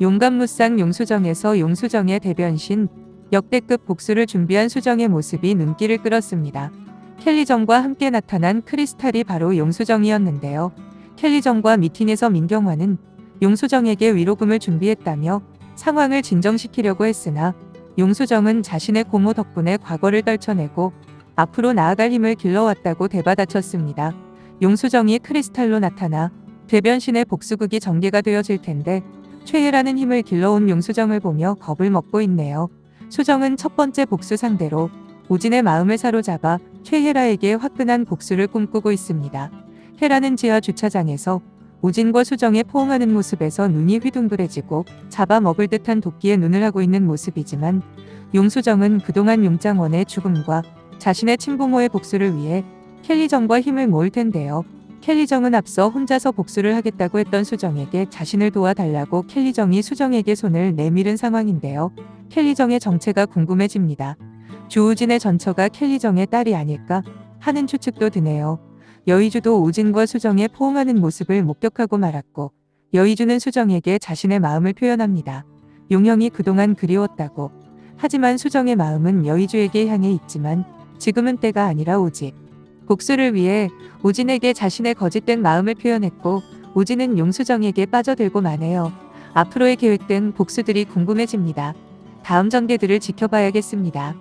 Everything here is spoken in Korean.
용감무쌍 용수정에서 용수정의 대변신 역대급 복수를 준비한 수정의 모습이 눈길을 끌었습니다. 켈리정과 함께 나타난 크리스탈이 바로 용수정이었는데요. 켈리정과 미팅에서 민경화는 용수정에게 위로금을 준비했다며 상황을 진정시키려고 했으나 용수정은 자신의 고모 덕분에 과거를 떨쳐내고 앞으로 나아갈 힘을 길러왔다고 대받아쳤습니다. 용수정이 크리스탈로 나타나 대변신의 복수극이 전개가 되어질 텐데 최애라는 힘을 길러온 용수정을 보며 겁을 먹고 있네요. 수정은 첫 번째 복수 상대로 오진의 마음을 사로잡아 최혜라에게 화끈한 복수를 꿈꾸고 있습니다. 헤라는 지하 주차장에서 오진과 수정의 포옹하는 모습에서 눈이 휘둥그레지고 잡아먹을 듯한 도끼에 눈을 하고 있는 모습이지만 용수정은 그동안 용장원의 죽음과 자신의 친부모의 복수를 위해 켈리정과 힘을 모을 텐데요. 켈리정은 앞서 혼자서 복수를 하겠다고 했던 수정에게 자신을 도와달라고 켈리정이 수정에게 손을 내밀은 상황인데요. 켈리정의 정체가 궁금해집니다. 주우진의 전처가 켈리정의 딸이 아닐까 하는 추측도 드네요. 여의주도 우진과 수정의 포옹하는 모습을 목격하고 말았고 여의주는 수정에게 자신의 마음을 표현합니다. 용형이 그동안 그리웠다고. 하지만 수정의 마음은 여의주에게 향해 있지만 지금은 때가 아니라 오직 복수를 위해 오진에게 자신의 거짓된 마음을 표현했고 오진은 용수정에게 빠져들고 마네요. 앞으로의 계획된 복수들이 궁금해집니다. 다음 전개들을 지켜봐야겠습니다.